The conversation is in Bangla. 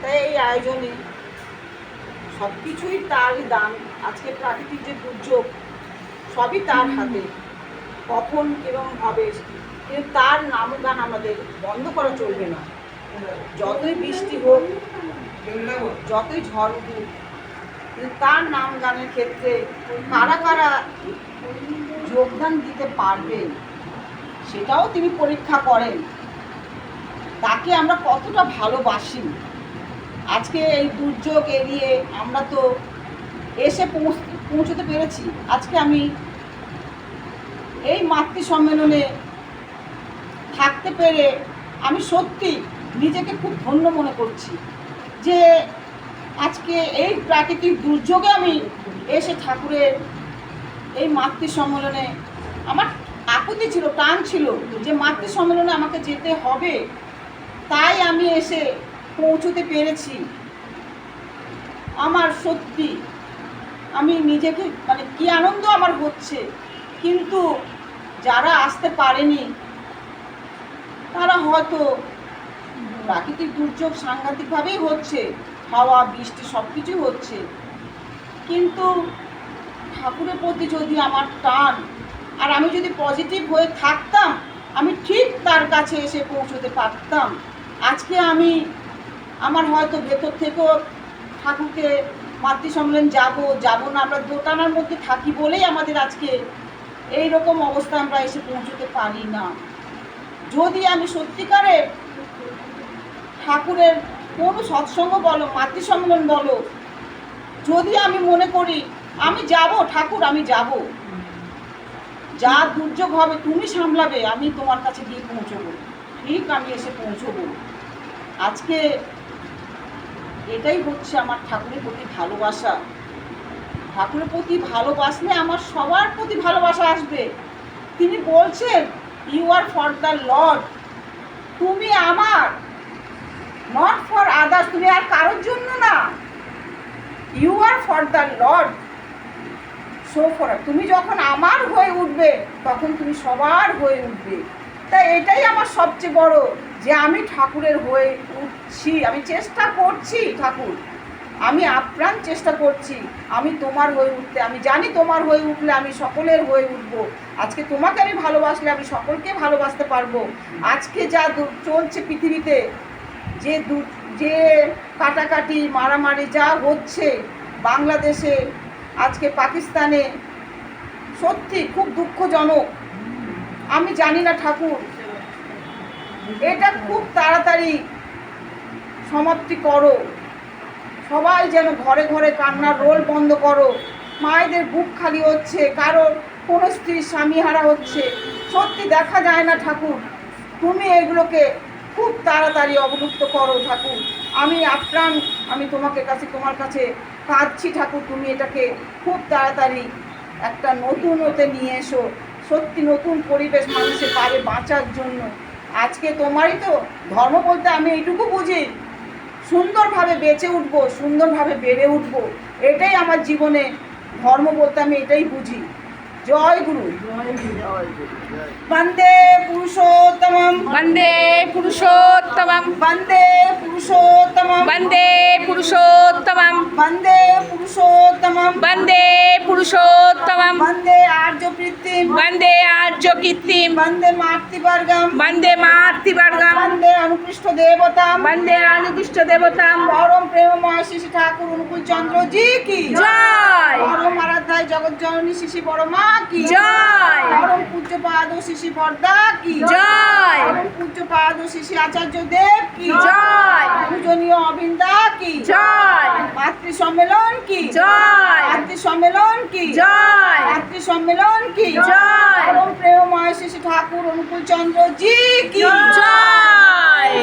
তাই এই আয়োজনে সব কিছুই তারই দান আজকে প্রাকৃতিক যে দুর্যোগ সবই তার হাতে। কখন এবং হবে কিন্তু তার নাম গান আমাদের বন্ধ করা চলবে না। যতই বৃষ্টি হোক যতই ঝড় উঠুক কিন্তু তার নাম গানের ক্ষেত্রে কারা কারা যোগদান দিতে পারবে সেটাও তিনি পরীক্ষা করেন। তাকে আমরা কতটা ভালোবাসি আজকে এই দুর্যোগ এড়িয়ে আমরা তো এসে পৌঁছ- পৌঁছতে পেরেছি। আজকে আমি এই মাতৃ সম্মেলনে থাকতে পেরে আমি সত্যি নিজেকে খুব ধন্য মনে করছি যে আজকে এই প্রাকৃতিক দুর্যোগে আমি এসে ঠাকুরের এই মাতৃ সম্মেলনে আমার আকুতি ছিল, টান ছিল যে মাতৃ সম্মেলনে আমাকে যেতে হবে। তাই আমি এসে পৌঁছতে পেরেছি। আমার সত্যি, আমি নিজেকে মানে কি আনন্দ আমার হচ্ছে। কিন্তু যারা আসতে পারেনি, তারা হয়তো প্রাকৃতিক দুর্যোগ সাংঘাতিকভাবেই হচ্ছে, হাওয়া, বৃষ্টি সব কিছুই হচ্ছে। কিন্তু ঠাকুরের প্রতি যদি আমার টান, আর আমি যদি পজিটিভ হয়ে থাকতাম, আমি ঠিক তার কাছে এসে পৌঁছতে পারতাম। আজকে আমি আমার হয়তো ভেতর থেকেও ঠাকুরকে মাতৃ সম্মেলন যাব যাব না, আমরা দোটানার মধ্যে থাকি বলেই আমাদের আজকে এই রকম অবস্থা আমরা এসে পৌঁছতে পারি না। যদি আমি সত্যিকারে ঠাকুরের কোনো সৎসঙ্গ বলো মাতৃ সম্মেলন বলো, যদি আমি মনে করি আমি যাব, ঠাকুর আমি যাব, যা দুর্যোগ হবে তুমি সামলাবে, আমি তোমার কাছে গিয়ে পৌঁছবো। ঠিক আমি এসে পৌঁছবো। আজকে এটাই হচ্ছে আমার ঠাকুরের প্রতি ভালোবাসা। ঠাকুরের প্রতি ভালোবাসলে আমার সবার প্রতি ভালোবাসা আসবে। তিনি বলছেন you are for the lord তুমি আমার নট ফর আদার্স তুমি আর কারোর জন্য না। You are for the lord so for তুমি যখন আমার হয়ে উঠবে, তখন তুমি সবার হয়ে উঠবে। তাই এটাই আমার সবচেয়ে বড়, যে আমি ঠাকুরের হয়ে উঠছি, আমি চেষ্টা করছি ঠাকুর। আমি আপ্রাণ চেষ্টা করছি, আমি তোমার হয়ে উঠতে, আমি জানি তোমার হয়ে উঠলে আমি সকলের হয়ে উঠব। আজকে তোমাকে আমি ভালোবাসলে আমি সকলকে ভালোবাসতে পারব। আজকে যা চলছে পৃথিবীতে, যে যে কাটাকাটি, মারামারি যা হচ্ছে বাংলাদেশে, আজকে পাকিস্তানে সত্যি খুব দুঃখজনক। আমি জানি না ঠাকুর। এটা খুব তাড়াতাড়ি সমাপ্তি করো। সবাই যেন ঘরে ঘরে কান্নার রোল বন্ধ করো। মায়েদের বুক খালি হচ্ছে, কারোর কোনো স্ত্রীর স্বামী হারা হচ্ছে। সত্যি দেখা যায় না ঠাকুর। তুমি এগুলোকে খুব তাড়াতাড়ি অবলুপ্ত করো ঠাকুর। আমি আপ্রাণ, আমি তোমাকে কাছে, তোমার কাছে কাঁদছি ঠাকুর। তুমি এটাকে খুব তাড়াতাড়ি একটা নতুন হতে নিয়ে এসো। সত্যি নতুন পরিবেশ মানুষের পারে বাঁচার জন্য। আজকে তোমারই তো ধর্ম বলতে আমি এইটুকু বুঝি। সুন্দরভাবে বেঁচে উঠবো, সুন্দরভাবে বেড়ে উঠবো, এটাই আমার জীবনে ধর্ম বলতে আমি এটাই বুঝি। জয় গুরু। বন্দে পুরুষোত্তম বন্দে পুরুষোত্তম বন্দে পুরুষোত্তম বন্দে পুরুষোত্তম বন্দে পুরুষোত্তম বন্দে পুরুষোত্তম বন্দে আর্য কৃত্রিম। বন্দে আর্য কৃত্রিম। বন্দে মাতৃবর্গম। বন্দে মাতৃবর্গম। বন্দে অনুপৃষ্ট দেবতা বন্দে অনুপৃষ্ট দেবতা পরম প্রেমময় শ্রী ঠাকুর অনুকূল চন্দ্রজি কি? জয়। জননী শিশি বড় মা কি? জয়! পরম পূজ্য পাদ শিশি বর্দা কি? জয়! পরম পূজ্য পাদ শিশি আচার্য দেব কি? জয়! পূজনীয় অবিন্দা কি? জয়! মাতৃ সম্মেলন কি? জয়! মাতৃ সম্মেলন কি? জয়! মাতৃ সম্মেলন কি? জয়! পরম প্রেমময় শিশি ঠাকুর অনুকূল চন্দ্র জি কি? জয়!